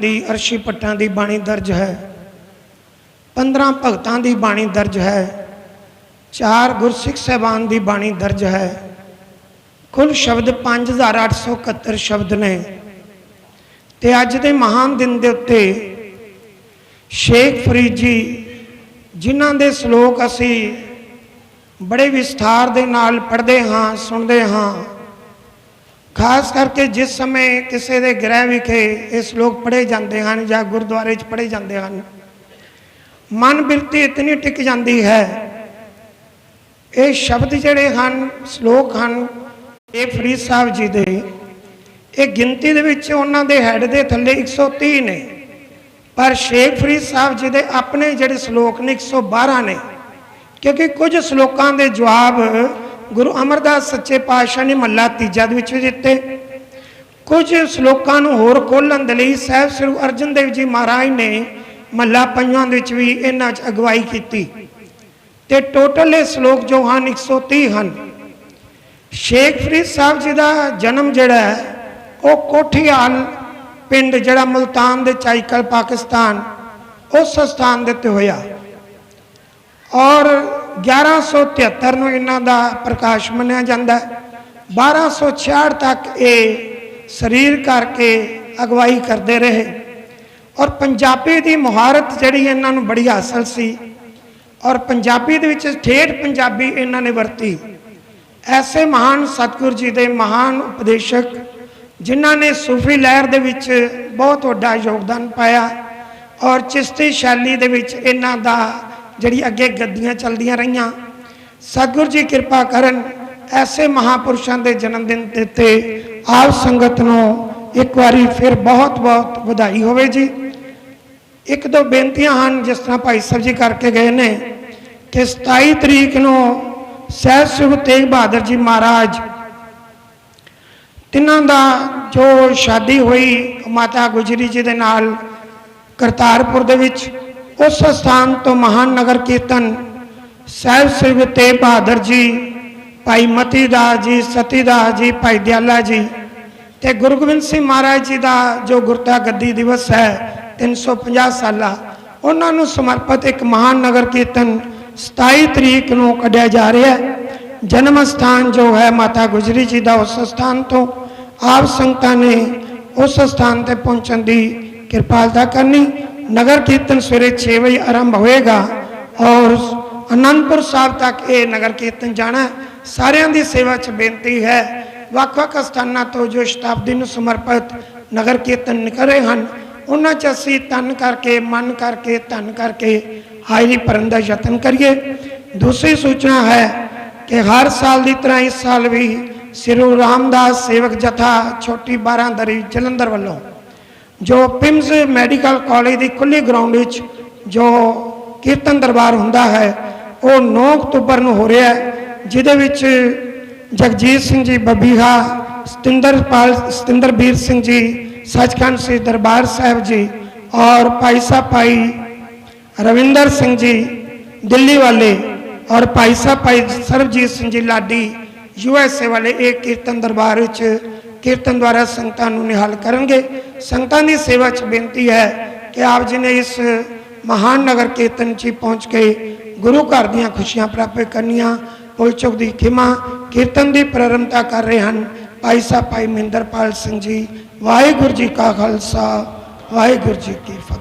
ਦੀ ਅਰਸ਼ੀ ਪੱਟਾਂ ਦੀ ਬਾਣੀ ਦਰਜ ਹੈ। 15 ਭਗਤਾਂ ਦੀ ਬਾਣੀ ਦਰਜ ਹੈ। ਚਾਰ ਗੁਰਸਿੱਖ ਸਹਿਬਾਨ ਦੀ ਬਾਣੀ ਦਰਜ ਹੈ। ਕੁੱਲ ਸ਼ਬਦ 5871 ਸ਼ਬਦ ਨੇ। ਤੇ ਅੱਜ ਦੇ ਮਹਾਨ ਦਿਨ ਦੇ ਉੱਤੇ ਸ਼ੇਖ ਫਰੀਦ ਜੀ, ਜਿਨ੍ਹਾਂ ਦੇ ਸ਼ਲੋਕ ਅਸੀਂ ਬੜੇ ਵਿਸਥਾਰ ਦੇ ਨਾਲ ਪੜ੍ਹਦੇ ਹਾਂ, ਸੁਣਦੇ ਹਾਂ ਖਾਸ ਕਰਕੇ ਜਿਸ ਸਮੇਂ ਕਿਸੇ ਦੇ ਗ੍ਰਹਿ ਵਿਖੇ ਇਹ ਸ਼ਲੋਕ ਪੜ੍ਹੇ ਜਾਂਦੇ ਹਨ ਜਾਂ ਗੁਰਦੁਆਰੇ 'ਚ ਪੜ੍ਹੇ ਜਾਂਦੇ ਹਨ, ਮਨ ਬਿਰਤੀ ਇਤਨੀ ਟਿਕ ਜਾਂਦੀ ਹੈ। ਇਹ ਸ਼ਬਦ ਜਿਹੜੇ ਹਨ, ਸ਼ਲੋਕ ਹਨ, ਇਹ ਫਰੀਦ ਸਾਹਿਬ ਜੀ ਦੇ, ਇਹ ਗਿਣਤੀ ਦੇ ਵਿੱਚ ਉਹਨਾਂ ਦੇ ਹੈਡ ਦੇ ਥੱਲੇ 130 ਨੇ। ਪਰ ਸ਼ੇਖ ਫਰੀਦ ਸਾਹਿਬ ਜੀ ਦੇ ਆਪਣੇ ਜਿਹੜੇ ਸ਼ਲੋਕ ਨੇ 112 ਨੇ, ਕਿਉਂਕਿ ਕੁਝ ਸ਼ਲੋਕਾਂ ਦੇ ਜਵਾਬ ਗੁਰੂ ਅਮਰਦਾਸ ਸੱਚੇ ਪਾਤਸ਼ਾਹ ਨੇ ਮੱਲਾ ਤੀਜਾ ਦੇ ਵਿੱਚ ਵੀ ਦਿੱਤੇ। ਕੁਝ ਸ਼ਲੋਕਾਂ ਨੂੰ ਹੋਰ ਖੋਲ੍ਹਣ ਦੇ ਲਈ ਸਾਹਿਬ ਸ੍ਰੀ ਅਰਜਨ ਦੇਵ ਜੀ ਮਹਾਰਾਜ ਨੇ ਮੱਲਾ ਪੰਜਾਂ ਦੇ ਵਿੱਚ ਵੀ ਇਹਨਾਂ 'ਚ ਅਗਵਾਈ ਕੀਤੀ। ਤੇ ਟੋਟਲ ਇਹ ਸ਼ਲੋਕ ਜੋ ਹਨ 130 ਹਨ। ਸ਼ੇਖ ਫਰੀਦ ਸਾਹਿਬ ਜੀ ਦਾ ਜਨਮ ਜਿਹੜਾ ਹੈ, ਉਹ ਕੋਠੀਆਲ ਪਿੰਡ ਜਿਹੜਾ ਮੁਲਤਾਨ ਦੇ ਚਾਈਕਲ ਪਾਕਿਸਤਾਨ ਉਸ ਸਥਾਨ ਦੇ ਉੱਤੇ ਹੋਇਆ। ਔਰ 1173 ਨੂੰ ਇਹਨਾਂ ਦਾ ਪ੍ਰਕਾਸ਼ ਮੰਨਿਆ ਜਾਂਦਾ ਹੈ। 1266 ਤੱਕ ਇਹ ਸਰੀਰ ਕਰਕੇ ਅਗਵਾਈ ਕਰਦੇ ਰਹੇ। ਔਰ ਪੰਜਾਬੀ ਦੀ ਮੁਹਾਰਤ ਜਿਹੜੀ ਇਹਨਾਂ ਨੂੰ ਬੜੀ ਹਾਸਲ ਸੀ। ਔਰ ਪੰਜਾਬੀ ਦੇ ਵਿੱਚ ਠੇਠ ਪੰਜਾਬੀ ਇਹਨਾਂ ਨੇ ਵਰਤੀ। ਐਸੇ ਮਹਾਨ ਸਤਿਗੁਰੂ ਜੀ ਦੇ ਮਹਾਨ ਉਪਦੇਸ਼ਕ, ਜਿਨ੍ਹਾਂ ਨੇ ਸੂਫੀ ਲਹਿਰ ਦੇ ਵਿੱਚ ਬਹੁਤ ਵੱਡਾ ਯੋਗਦਾਨ ਪਾਇਆ। ਔਰ ਚਿਸ਼ਤੀ ਸ਼ੈਲੀ ਦੇ ਵਿੱਚ ਇਹਨਾਂ ਦਾ ਜਿਹੜੀ ਅੱਗੇ ਗੱਦੀਆਂ ਚੱਲਦੀਆਂ ਰਹੀਆਂ। ਸਤਿਗੁਰ ਜੀ ਕਿਰਪਾ ਕਰਨ ਐਸੇ ਮਹਾਪੁਰਸ਼ਾਂ ਦੇ ਜਨਮ ਦਿਨ ਤੇ ਆਪ ਸੰਗਤ ਨੂੰ ਇੱਕ ਵਾਰੀ ਫਿਰ ਬਹੁਤ ਬਹੁਤ ਵਧਾਈ ਹੋਵੇ ਜੀ। ਇੱਕ ਦੋ ਬੇਨਤੀਆਂ ਹਨ ਜਿਸ ਤਰ੍ਹਾਂ ਭਾਈ ਸਾਹਿਬ ਜੀ ਕਰਕੇ ਗਏ ਨੇ ਕਿ 27 ਤਰੀਕ ਨੂੰ ਸਹਿਬ ਸ੍ਰੀ ਤੇਗ ਬਹਾਦਰ ਜੀ ਮਹਾਰਾਜ ਤਿੰਨਾਂ ਦਾ ਜੋ ਸ਼ਾਦੀ ਹੋਈ, ਮਾਤਾ ਗੁਜਰੀ ਜੀ ਦੇ ਨਾਲ ਕਰਤਾਰਪੁਰ ਦੇ ਵਿੱਚ ਉਸ ਸਥਾਨ ਤੋਂ ਮਹਾਨ ਨਗਰ ਕੀਰਤਨ ਸਾਹਿਬ ਸ੍ਰੀ ਗੁਰੂ ਤੇਗ ਬਹਾਦਰ ਜੀ, ਭਾਈ ਮਤੀ ਦਾਸ ਜੀ, ਸਤੀ ਦਾਸ ਜੀ, ਭਾਈ ਦਿਆਲਾ ਜੀ ਤੇ ਗੁਰੂ ਗੋਬਿੰਦ ਸਿੰਘ ਮਹਾਰਾਜ ਜੀ ਦਾ ਜੋ ਗੁਰਤਾ ਗੱਦੀ ਦਿਵਸ ਹੈ 350 ਸਾਲਾ, ਉਹਨਾਂ ਨੂੰ ਸਮਰਪਿਤ ਇੱਕ ਮਹਾਨ ਨਗਰ ਕੀਰਤਨ 27 ਤਰੀਕ ਨੂੰ ਕੱਢਿਆ ਜਾ ਰਿਹਾ ਹੈ। ਜਨਮ ਸਥਾਨ ਜੋ ਹੈ ਮਾਤਾ ਗੁਜਰੀ ਜੀ ਦਾ ਉਸ ਸਥਾਨ ਤੋਂ ਆਪ ਸੰਗਤਾਂ ਨੇ ਉਸ ਸਥਾਨ ਤੇ ਪਹੁੰਚਣ ਦੀ ਕਿਰਪਾਲਤਾ ਕਰਨੀ। ਨਗਰ ਕੀਰਤਨ ਸਵੇਰੇ 6 ਵਜੇ ਆਰੰਭ ਹੋਏਗਾ ਔਰ ਅਨੰਦਪੁਰ ਸਾਹਿਬ ਤੱਕ ਇਹ ਨਗਰ ਕੀਰਤਨ ਜਾਣਾ ਸਾਰਿਆਂ ਦੀ ਸੇਵਾ 'ਚ ਬੇਨਤੀ ਹੈ ਵੱਖ-ਵੱਖ ਸਥਾਨਾਂ ਤੋਂ ਜੋ ਸ਼ਤਾਬਦੀ ਨੂੰ ਸਮਰਪਿਤ ਨਗਰ ਕੀਰਤਨ ਨਿਕਲੇ ਹਨ ਉਹਨਾਂ 'ਚ ਅਸੀਂ ਤਨ ਕਰਕੇ ਮਨ ਕਰਕੇ ਧਨ ਕਰਕੇ ਹਾਜ਼ਰੀ ਭਰਨ ਦਾ ਯਤਨ ਕਰੀਏ ਦੂਸਰੀ ਸੂਚਨਾ ਹੈ ਕਿ ਹਰ ਸਾਲ ਦੀ ਤਰ੍ਹਾਂ ਇਸ ਸਾਲ ਵੀ ਸ੍ਰੀ ਗੁਰੂ ਰਾਮਦਾਸ ਸੇਵਕ ਜਥਾ ਛੋਟੀ ਬਾਰਾਂਦਰੀ ਜਲੰਧਰ ਵੱਲੋਂ ਜੋ ਪਿਮਸ ਮੈਡੀਕਲ ਕਾਲਜ ਦੀ ਖੁੱਲੀ ਗਰਾਊਂਡ ਵਿੱਚ ਜੋ ਕੀਰਤਨ ਦਰਬਾਰ ਹੁੰਦਾ ਹੈ, ਉਹ 9 ਅਕਤੂਬਰ ਨੂੰ ਹੋ ਰਿਹਾ ਹੈ, ਜਿਹਦੇ ਵਿੱਚ ਜਗਜੀਤ ਸਿੰਘ ਜੀ, ਬੱਬੀਹਾ ਸਤਿੰਦਰਪਾਲ ਸਤਿੰਦਰਬੀਰ ਸਿੰਘ ਜੀ, ਸੱਚਖੰਡ ਸ੍ਰੀ ਦਰਬਾਰ ਸਾਹਿਬ ਜੀ ਔਰ ਭਾਈ ਸਾਹਿਬ ਭਾਈ ਰਵਿੰਦਰ ਸਿੰਘ ਜੀ, ਦਿੱਲੀ ਵਾਲੇ ਔਰ ਭਾਈ ਸਾਹਿਬ ਭਾਈ Sarabjit Singh ji Ladi, U S A ਵਾਲੇ ਇਹ ਕੀਰਤਨ ਦਰਬਾਰ ਵਿੱਚ ਕੀਰਤਨ ਦੁਆਰਾ ਸੰਗਤਾਂ ਨੂੰ ਨਿਹਾਲ ਕਰਨਗੇ। ਸੰਗਤਾਂ ਦੀ ਸੇਵਾ 'ਚ ਬੇਨਤੀ ਹੈ ਕਿ ਆਪ ਜੀ ਨੇ ਇਸ ਮਹਾਨ ਨਗਰ ਕੀਰਤਨ 'ਚ ਪਹੁੰਚ ਕੇ ਗੁਰੂ ਘਰ ਦੀਆਂ ਖੁਸ਼ੀਆਂ ਪ੍ਰਾਪਤ ਕਰਨੀਆਂ, ਪੁੱਲ ਚੁੱਕ ਦੀ ਖਿਮਾ, ਕੀਰਤਨ ਦੀ ਪ੍ਰਾਰੰਭਤਾ ਕਰ ਰਹੇ ਹਨ। ਭਾਈ ਸਾਹਿਬ, ਭਾਈ ਮਹਿੰਦਰਪਾਲ ਸਿੰਘ ਜੀ, ਵਾਹਿਗੁਰੂ ਜੀ ਕਾ ਖਾਲਸਾ, ਵਾਹਿਗੁਰੂ ਜੀ ਕੀ ਫਤਿਹ।